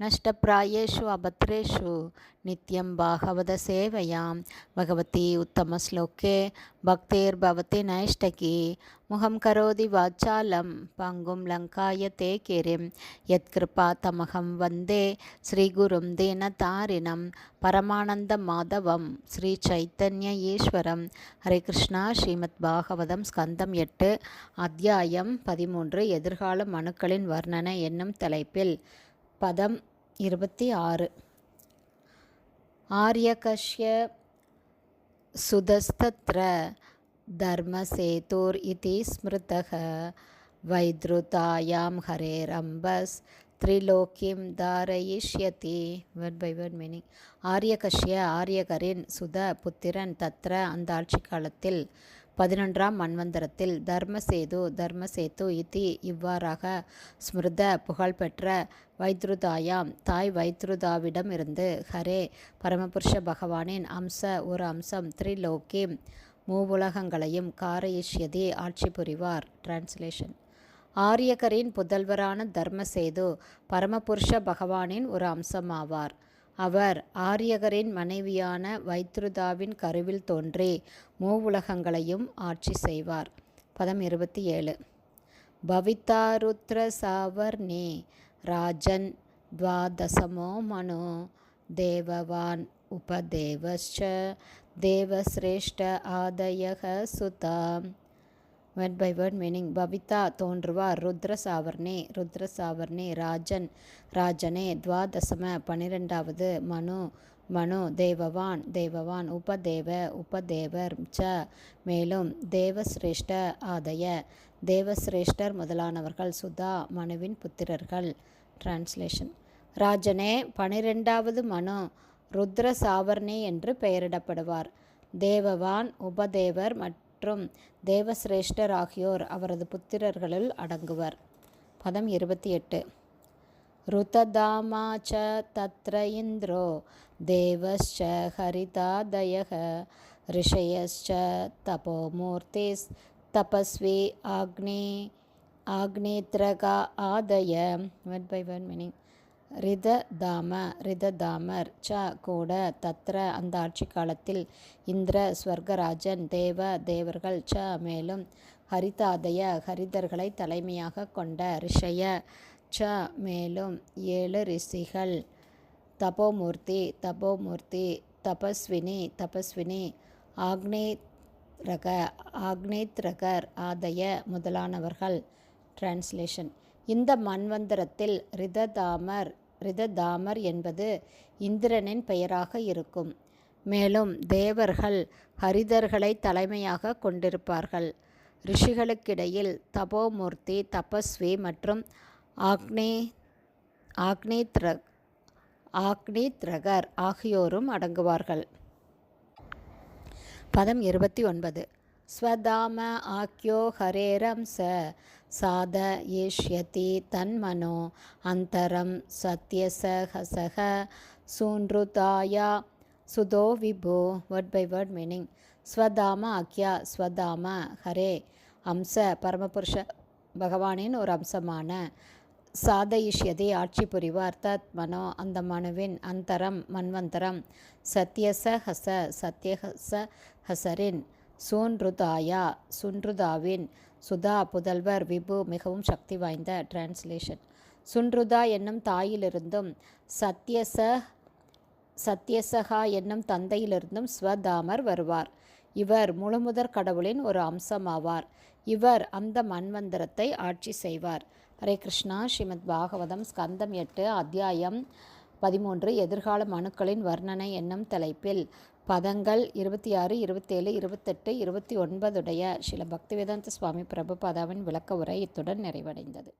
नष्टप्रायेषु अभद्रेषु नित्यं भागवतसेवयां भगवती उत्तमश्लोके भक्तिर्भवति नैष्टकी मुखं करोति वाचालं पङ्गुं लङ्काय ते किरिं यत्कृपा तमहं वन्दे श्रीगुरुं दीनतारिणं பரமானந்தமாதவம் ஸ்ரீ சைத்தன்ய ஈஸ்வரம் ஹரே கிருஷ்ணா ஸ்ரீமத் பாகவதம் ஸ்கந்தம் எட்டு அத்தியாயம் பதிமூன்று எதிர்கால மனுக்களின் வர்ணனை என்னும் தலைப்பில் பதம் இருபத்தி ஆறு. ஆரியகஷ்ய சுதஸ்தத்ர தர்மசேதுர் இது ஸ்மிருதக வைத்ருதாயாம் ஹரேரம்பஸ் த்ரிலோக்கியம் தாரயிஷ்யதி. வேர்ட் பை வேர்ட் மீனிங் ஆரியகஷ்ய ஆரியகரின் சுத புத்திரன் தத்ர அந்த ஆட்சி காலத்தில் பதினொன்றாம் மன்வந்தரத்தில் தர்மசேது தர்மசேது இத்தி இவ்வாறாக ஸ்மிருத புகழ்பெற்ற வைத்ருதாயாம் தாய் வைத்ருதாவிடம் இருந்து ஹரே பரமபுருஷ பகவானின் அம்ச ஒரு அம்சம் த்ரிலோக்கி மூவுலகங்களையும் காரயிஷ்யதி ஆட்சி புரிவார். டிரான்ஸ்லேஷன் ஆரியகரின் புதல்வரான தர்மசேது பரமபுருஷ பகவானின் ஒரு அம்சமாவார். அவர் ஆரியகரின் மனைவியான வைத்ருதாவின் கருவில் தோன்றி மூவுலகங்களையும் ஆட்சி செய்வார் பதம் இருபத்தி ஏழு பவிதாருத்ர சாவர்ணி ராஜன் द्वादशमो मनो देववान् उपदेवश्च देवश्रेष्ठ आदयः सुता வேர்ட் பை வேர்ட் மீனிங் பவிதா தோன்றுவார் ருத்ர சாவர்ணே ருத்ர சாவர்ணே ராஜன் ராஜனே துவாதசம பன்னிரெண்டாவது மனு மனு தேவவான் தேவவான் உபதேவ உபதேவர் ச மேலும் தேவசிரேஷ்ட ஆதய தேவசிரேஷ்டர் முதலானவர்கள் சுதா மனுவின் புத்திரர்கள். டிரான்ஸ்லேஷன் ராஜனே பனிரெண்டாவது மனு ருத்ர சாவர்ணி என்று பெயரிடப்படுவார். தேவவான் உபதேவர் மற்றும் மற்றும் தேவசிரேஷ்டர் ஆகியோர் அவரது புத்திரர்களுள் அடங்குவர். பதம் இருபத்தி எட்டு. ருததாமா ச தத்ர இந்திரோ தேவஸ்ச ஹரிதாதயக ரிஷயஸ்ச தபோமூர்த்திஸ் தபஸ்வி ஆக்னே ஆக்னேத்ரகா ஆதய ஒன் பை ஒன் மீனிங் ரிததாம ரிததாமர் ச கூட தத்ர அந்த ஆட்சி காலத்தில் இந்திர ஸ்வர்கராஜன் தேவ தேவர்கள் ச மேலும் ஹரிதாதய ஹரிதர்களை தலைமையாக கொண்ட ரிஷய ச மேலும் ஏழு ரிஷிகள். தபோமூர்த்தி தபோமூர்த்தி தபஸ்வினி தபஸ்வினி ஆக்னேத்ரக ஆக்னேத்ரகர் ஆதய முதலானவர்கள். டிரான்ஸ்லேஷன் இந்த மன்வந்தரத்தில் ரிததாமர் ரிததாமர் என்பது இந்திரனின் பெயராக இருக்கும். மேலும் தேவர்கள் ஹரிதர்களை தலைமையாக கொண்டிருப்பார்கள். ரிஷிகளுக்கிடையில் தபோமூர்த்தி தபஸ்வி மற்றும் ஆக்னே ஆக்னேத்ர ஆக்னேத்ரகர் ஆகியோரும் அடங்குவார்கள். பதம் இருபத்தி ஒன்பது. ஸ்வதாம ஆக்யோ ச. சாத ஏஷ்யதி தன்மனோ அந்தரம் சத்யசஹசக சூன்ருதாயா சுதோ விபோ. வேர்ட் பை வேர்ட் மீனிங் ஸ்வதாம ஆக்யா ஸ்வதாம ஹரே. அம்ச பரமபுருஷ பகவானின் ஒரு அம்சமான சாதயிஷ்யதி ஆட்சி புரிவார். தத் மனோ அந்த மனுவின் அந்தரம் மன்வந்தரம் சத்யச ஹச சத்யஹச ஹசரின். சோன்ருதாயா சுன்ருதாவின் சுதா புதல்வர் விபு மிகவும் சக்தி வாய்ந்த டிரான்ஸ்லேஷன். சுன்ருதா என்னும் தாயிலிருந்தும் சத்யச சத்யசகா என்னும் தந்தையிலிருந்தும் ஸ்வதாமர் வருவார். இவர் முழுமுதற் கடவுளின் ஒரு அம்சமாவார். இவர் அந்த மன்வந்தரத்தை ஆட்சி செய்வார். ஹரே கிருஷ்ணா ஸ்ரீமத் பாகவதம் ஸ்கந்தம் எட்டு அத்தியாயம் பதிமூன்று எதிர்கால மனுக்களின் வர்ணனை என்னும் தலைப்பில் பதங்கள் இருபத்தி ஆறு இருபத்தேழு இருபத்தெட்டு இருபத்தி ஒன்பதுடைய சில பக்திவேதாந்த சுவாமி பிரபுபாதாவின் விளக்க உரை இத்துடன் நிறைவடைந்தது.